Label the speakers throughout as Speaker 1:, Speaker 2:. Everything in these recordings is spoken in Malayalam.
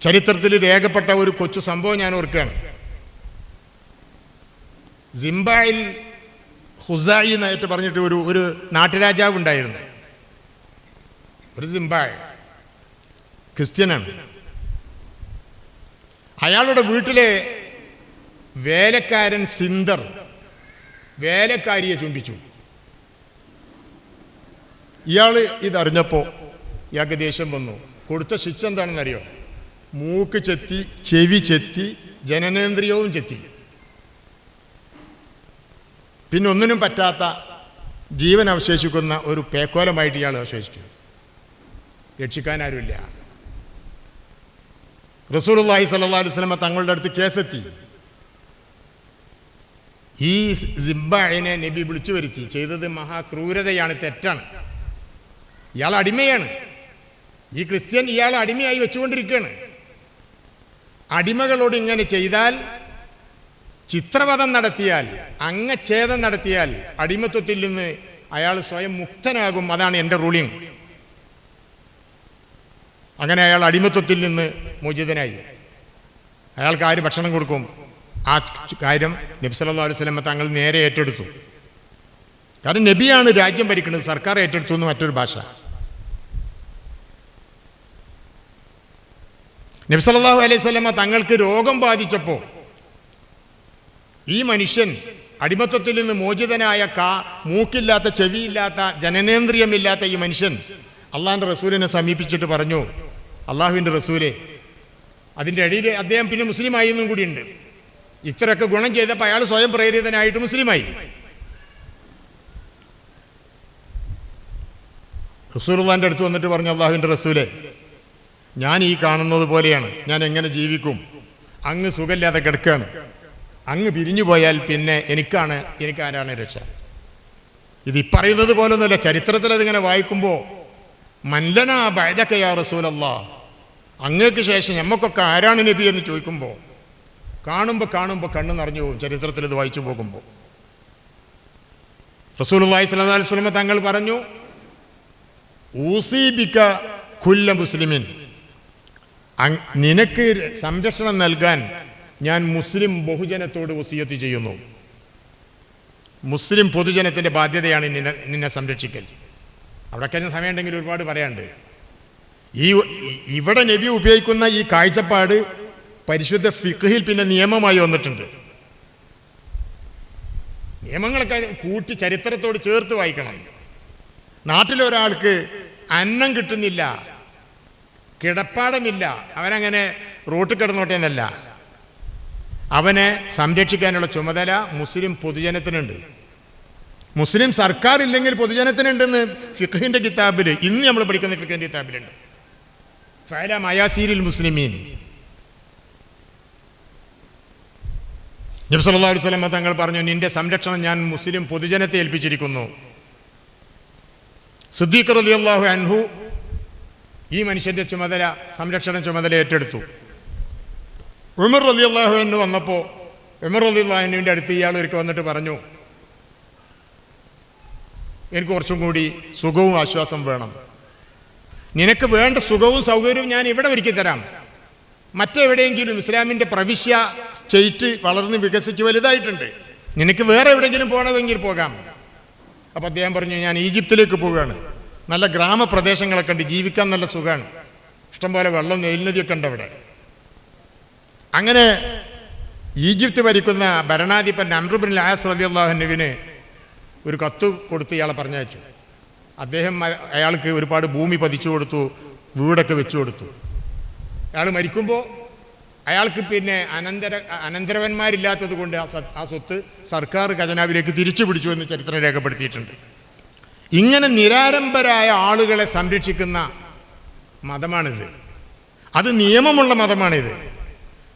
Speaker 1: ചരിത്രത്തിൽ രേഖപ്പെട്ട ഒരു കൊച്ചു സംഭവം ഞാൻ ഓർക്കുകയാണ്. സിംബായിൽ ഹുസായി എന്നായിട്ട് പറഞ്ഞിട്ട് ഒരു ഒരു നാട്ടുരാജാവ് ഉണ്ടായിരുന്നു. ഒരു സിംബായ്. ക്രിസ്ത്യനാണ്. അയാളുടെ വീട്ടിലെ വേലക്കാരൻ സിന്ദർ വേലക്കാരിയെ ചുംബിച്ചു. ഇയാൾ ഇതറിഞ്ഞപ്പോൾ ഇയാൾക്ക് ദേഷ്യം വന്നു. കൊടുത്ത ശിക്ഷ എന്താണെന്നറിയോ? മൂക്ക് ചെത്തി ചെവി ചെത്തി ജനനേന്ദ്രിയവും ചെത്തി. പിന്നെ ഒന്നിനും പറ്റാത്ത ജീവൻ അവശേഷിക്കുന്ന ഒരു പേക്കോലമായിട്ട് ഇയാൾ അവശേഷിച്ചു. രക്ഷിക്കാൻ ആരുമില്ല റസൂലുള്ളാഹി അലൈഹി സ്വലമ തങ്ങളുടെ അടുത്ത് കേസെത്തി. ഈ സിബ്ബായിനെ നബി വിളിച്ചു വരുത്തി. ചെയ്തത് മഹാക്രൂരതയാണ് തെറ്റാണ്. ഇയാൾ അടിമയാണ്. ഈ ക്രിസ്ത്യൻ ഇയാൾ അടിമയായി വെച്ചുകൊണ്ടിരിക്കുകയാണ്. അടിമകളോട് ഇങ്ങനെ ചെയ്താൽ ചിത്രവധം നടത്തിയാൽ അംഗച്ഛേദം നടത്തിയാൽ അടിമത്വത്തിൽ നിന്ന് അയാൾ സ്വയം മുക്തനാകും അതാണ് എന്റെ റൂളിംഗ് അങ്ങനെ അയാൾ അടിമത്വത്തിൽ നിന്ന് മോചിതനായി. അയാൾക്ക് ആര് ഭക്ഷണം കൊടുക്കും? ആ കാര്യം നബി സല്ലല്ലാഹു അലൈഹി വസല്ലം തങ്ങൾ നേരെ ഏറ്റെടുത്തു. കാരണം നബിയാണ് രാജ്യം ഭരിക്കുന്നത് സർക്കാർ ഏറ്റെടുത്തു എന്ന് മറ്റൊരു ഭാഷ. നബി സല്ലല്ലാഹു അലൈഹി വസല്ലമ തങ്ങൾക്ക് രോഗം ബാധിച്ചപ്പോൾ ഈ മനുഷ്യൻ അടിമത്വത്തിൽ നിന്ന് മോചിതനായ കാ മൂക്കില്ലാത്ത ചെവിയില്ലാത്ത ജനനേന്ദ്രിയമില്ലാത്ത ഈ മനുഷ്യൻ അള്ളാഹിന്റെ റസൂലിനെ സമീപിച്ചിട്ട് പറഞ്ഞു അള്ളാഹുവിന്റെ റസൂലെ അതിന്റെ അടിയിൽ അദ്ദേഹം പിന്നെ മുസ്ലിമായി എന്നും കൂടിയുണ്ട് ഇത്രയൊക്കെ ഗുണം ചെയ്തപ്പോൾ അയാൾ സ്വയം പ്രേരിതനായിട്ട് മുസ്ലിമായി. റസൂലുള്ളാന്റെ അടുത്ത് വന്നിട്ട് പറഞ്ഞു അള്ളാഹുവിന്റെ റസൂലെ ഞാൻ ഈ കാണുന്നത് പോലെയാണ്. ഞാൻ എങ്ങനെ ജീവിക്കും? അങ്ങ് സുഖമില്ലാതെ കിടക്കുകയാണ്. അങ്ങ് പിരിഞ്ഞു പോയാൽ പിന്നെ എനിക്കാണ് എനിക്കാരാണ് രക്ഷ. ഇത് ഈ പറയുന്നത് പോലൊന്നുമല്ല. ചരിത്രത്തിൽ അതിങ്ങനെ വായിക്കുമ്പോൾ മല്ലന ബൈദക്കയാ റസൂലല്ല. അങ്ങേക്ക് ശേഷം ഞമ്മക്കൊക്കെ ആരാണ് നബി എന്ന് ചോദിക്കുമ്പോൾ കാണുമ്പോൾ കാണുമ്പോൾ കണ്ണു നിറഞ്ഞു പോകും. ചരിത്രത്തിൽ ഇത് വായിച്ചു പോകുമ്പോൾ അലൈഹി വസല്ലം തങ്ങൾ പറഞ്ഞു ഊസീബിക്ക കുല്ല മുസ്ലിമിൻ. നിനക്ക് സംരക്ഷണം നൽകാൻ ഞാൻ മുസ്ലിം ബഹുജനത്തോട് വസീയത്ത് ചെയ്യുന്നു. മുസ്ലിം പൊതുജനത്തിന്റെ ബാധ്യതയാണ് നിന്നെ നിന്നെ സംരക്ഷിക്കൽ. അവിടെ കഴിഞ്ഞ സമയമുണ്ടെങ്കിൽ ഒരുപാട് പറയാണ്ട് ഈ ഇവിടെ നബി ഉപയോഗിക്കുന്ന ഈ കാഴ്ചപ്പാട് പരിശുദ്ധ ഫിഖിൽ പിന്നെ നിയമമായി വന്നിട്ടുണ്ട്. നിയമങ്ങളൊക്കെ കൂട്ടി ചരിത്രത്തോട് ചേർത്ത് വായിക്കണം. നാട്ടിലൊരാൾക്ക് അന്നം കിട്ടുന്നില്ല. കിടപ്പാടമില്ല. അവനങ്ങനെ റോട്ടിൽ കിടന്നോട്ടെ എന്നല്ല അവനെ സംരക്ഷിക്കാനുള്ള ചുമതല മുസ്ലിം പൊതുജനത്തിനുണ്ട്. മുസ്ലിം സർക്കാർ ഇല്ലെങ്കിൽ പൊതുജനത്തിനുണ്ടെന്ന് ഫിഖിന്റെ കിതാബിൽ ഇന്ന് നമ്മൾ പഠിക്കുന്ന ഫിഖിന്റെ കിതാബിലുണ്ട്. ഫയല മയാസീരിൽ മുസ്ലിമീൻ. നബി സല്ലല്ലാഹു അലൈഹി തങ്ങൾ പറഞ്ഞു നിന്റെ സംരക്ഷണം ഞാൻ മുസ്ലിം പൊതുജനത്തെ ഏൽപ്പിച്ചിരിക്കുന്നു. സുദ്ദീഖ് റളിയല്ലാഹു അൻഹു ഈ മനുഷ്യന്റെ ചുമതല സംരക്ഷണ ചുമതല ഏറ്റെടുത്തു. ഉമർ അലി അള്ളാഹുവിന് വന്നപ്പോൾ ഉമർ അലി അള്ളാഹുവിന്റെ അടുത്ത് ഇയാൾ ഒരിക്കൽ വന്നിട്ട് പറഞ്ഞു എനിക്ക് കുറച്ചും കൂടി സുഖവും ആശ്വാസം വേണം. നിനക്ക് വേണ്ട സുഖവും സൗകര്യവും ഞാൻ ഇവിടെ ഒരുക്കി തരാം. മറ്റെവിടെയെങ്കിലും ഇസ്ലാമിന്റെ പ്രവിശ്യ സ്റ്റേറ്റ് വളർന്ന് വികസിച്ച് വലുതായിട്ടുണ്ട്. നിനക്ക് വേറെ എവിടെയെങ്കിലും പോകണമെങ്കിൽ പോകാം. അപ്പോൾ അദ്ദേഹം പറഞ്ഞു ഞാൻ ഈജിപ്തിലേക്ക് പോവുകയാണ്. നല്ല ഗ്രാമപ്രദേശങ്ങളൊക്കെ ഉണ്ട്. ജീവിക്കാൻ നല്ല സുഖമാണ് ഇഷ്ടംപോലെ വെള്ളം നെയിൽനദിയൊക്കെ ഉണ്ട് അവിടെ. അങ്ങനെ ഈജിപ്ത് ഭരിക്കുന്ന ഭരണാധിപൻ അമ്രുബിൻ ലാസ് റതി അള്ളാഹുനുവിന് ഒരു കത്ത് കൊടുത്ത് ഇയാളെ പറഞ്ഞയച്ചു. അദ്ദേഹം അയാൾക്ക് ഒരുപാട് ഭൂമി പതിച്ചു കൊടുത്തു വീടൊക്കെ വെച്ചു കൊടുത്തു. അയാൾ മരിക്കുമ്പോൾ അയാൾക്ക് പിന്നെ അനന്തര അനന്തരവന്മാരില്ലാത്തത് കൊണ്ട് ആ സ്വത്ത് സർക്കാർ ഖജനാവിലേക്ക് തിരിച്ചു പിടിച്ചു എന്ന് ചരിത്രം രേഖപ്പെടുത്തിയിട്ടുണ്ട്. ഇങ്ങനെ നിരാരംഭരായ ആളുകളെ സംരക്ഷിക്കുന്ന മതമാണിത്. അത് നിയമമുള്ള മതമാണിത്.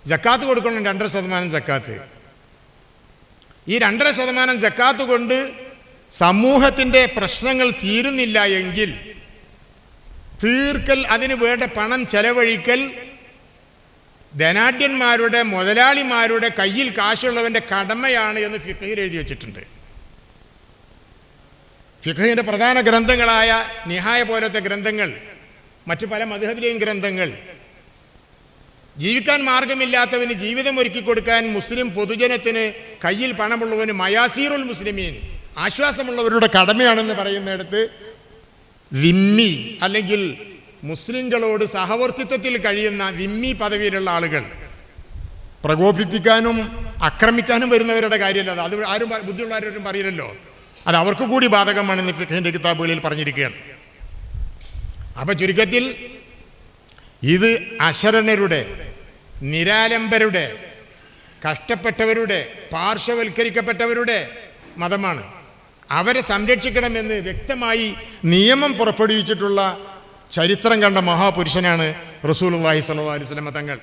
Speaker 1: ജക്കാത്ത് കൊടുക്കണം രണ്ടര ശതമാനം ജക്കാത്ത്. ഈ രണ്ടര ശതമാനം ജക്കാത്ത് കൊണ്ട് സമൂഹത്തിന്റെ പ്രശ്നങ്ങൾ തീരുന്നില്ല എങ്കിൽ തീർക്കൽ അതിന് വേണ്ട പണം ചെലവഴിക്കൽ ധനാഢ്യന്മാരുടെ മുതലാളിമാരുടെ കയ്യിൽ കാശുള്ളവന്റെ കടമയാണ് എന്ന് ഫിഖയിൽ എഴുതി വെച്ചിട്ടുണ്ട്. ഫിഖഹിന്റെ പ്രധാന ഗ്രന്ഥങ്ങളായ നിഹായ പോലത്തെ ഗ്രന്ഥങ്ങൾ മറ്റു പല മധുഹബിലെയും ഗ്രന്ഥങ്ങൾ. ജീവിക്കാൻ മാർഗമില്ലാത്തവന് ജീവിതം ഒരുക്കി കൊടുക്കാൻ മുസ്ലിം പൊതുജനത്തിന് കയ്യിൽ പണമുള്ളവന് മയാസീറുൽ മുസ്ലിമീൻ ആശ്വാസമുള്ളവരുടെ കടമയാണെന്ന് പറയുന്നിടത്ത് വിമ്മി അല്ലെങ്കിൽ മുസ്ലിങ്ങളോട് സഹവർത്തിത്വത്തിൽ കഴിയുന്ന വിമ്മി പദവിയിലുള്ള ആളുകൾ. പ്രകോപിപ്പിക്കാനും ആക്രമിക്കാനും വരുന്നവരുടെ കാര്യമല്ല അത്. ആരും ബുദ്ധിയുള്ളവരും പറയില്ലല്ലോ. അത് അവർക്ക് കൂടി ബാധകമാണെന്ന് ഫിഖിന്റെ കിതാബുകളിൽ പറഞ്ഞിരിക്കുകയാണ്. അപ്പൊ ചുരുക്കത്തിൽ ഇത് അശരണരുടെ നിരാലംബരുടെ കഷ്ടപ്പെട്ടവരുടെ പാർശ്വവൽക്കരിക്കപ്പെട്ടവരുടെ മതമാണ്. അവരെ സംരക്ഷിക്കണമെന്ന് വ്യക്തമായി നിയമം പുറപ്പെടുവിച്ചിട്ടുള്ള ചരിത്രം കണ്ട മഹാപുരുഷനാണ് റസൂൽ അള്ളാഹി സലഹ് അലൈഹി വസല്ലമ തങ്ങൾ.